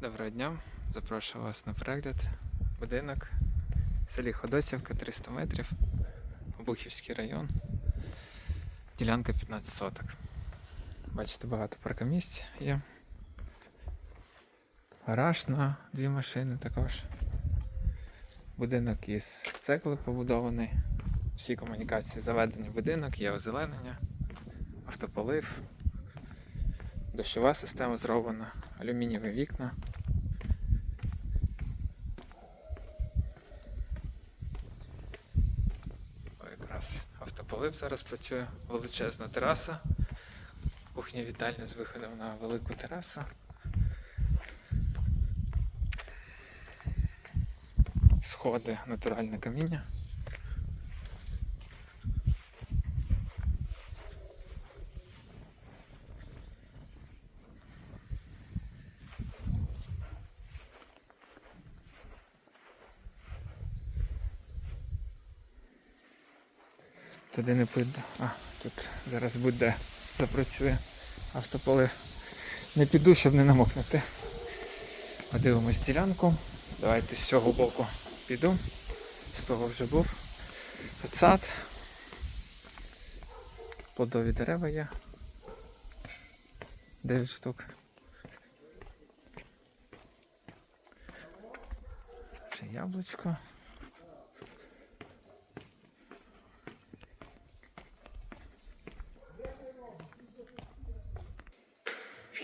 Доброго дня, запрошую вас на перегляд. Будинок в селі Ходосівка, 300 метрів, Обухівський район, ділянка 15 соток. Бачите, багато паркомісць є. Гараж на дві машини також. Будинок із цегли побудований. Всі комунікації заведені в будинок, є озеленення, автополив, дощова система зроблена, алюмінієві вікна. Якраз автополив зараз працює, величезна тераса. Кухня вітальня з виходом на велику терасу. Сходи, натуральне каміння. Туди не піду. А, тут зараз буде запрацює автополив. Не піду, щоб не намокнути. Подивимось ділянку. Давайте з цього боку піду. З того вже був. Тут сад. Плодові дерева є. 9 штук. Ще яблучко.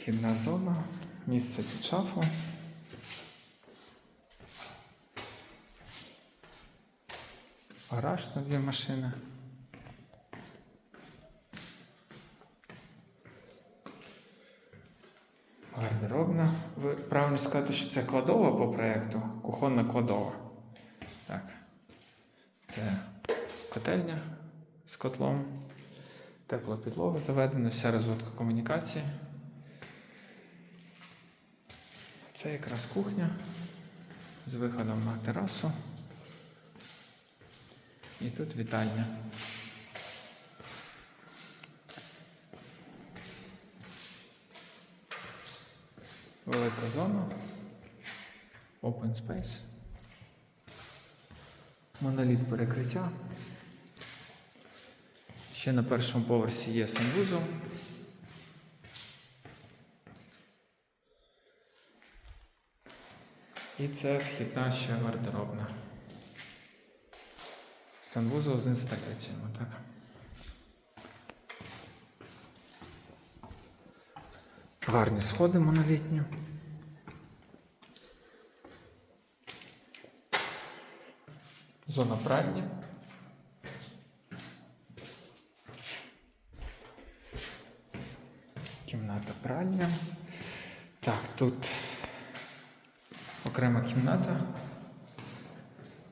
Вхідна зона, місце під шафу. Гараж на дві машини. Гардеробна. Ви правильно сказати, що це кладова по проєкту, кухонна кладова. Так. Це котельня з котлом, тепла підлога заведена, вся розводка комунікації. Це якраз кухня з виходом на терасу. І тут вітальня. Велика зона. Open space. Моноліт перекриття. Ще на першому поверсі є санвузол. І це вхідна ще гардеробна. Санвузол з інсталяціями, так. Гарні сходи монолітні. Зона пральні. Кімната пральня. Так, тут окрема кімната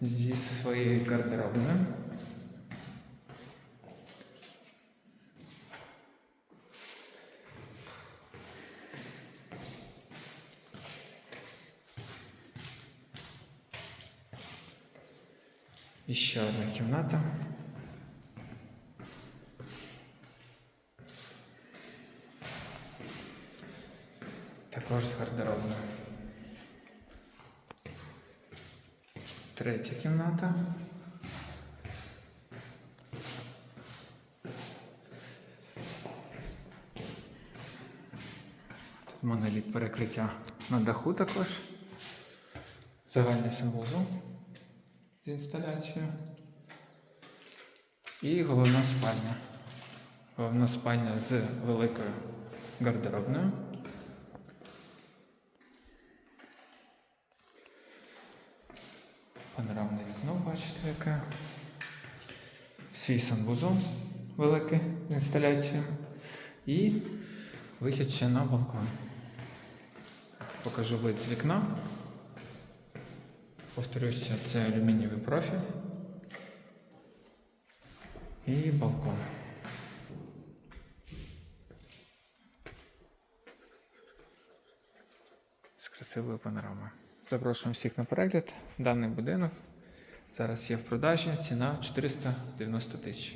зі своєю гардеробною. І ще одна кімната. Також з гардеробною. Третя кімната. Тут моноліт перекриття на даху також. Загальний санвузол з інсталяцією. І головна спальня. Головна спальня з великою гардеробною. Панорамне вікно, бачите, яке. Свій санвузол великий з. І вихід ще на балкон. Покажу вид з вікна. Повторюся, це алюмінієвий профіль. І балкон. З красивою панорамою. Запрошуємо всіх на перегляд. Даний будинок зараз є в продажі. Ціна 490 тисяч.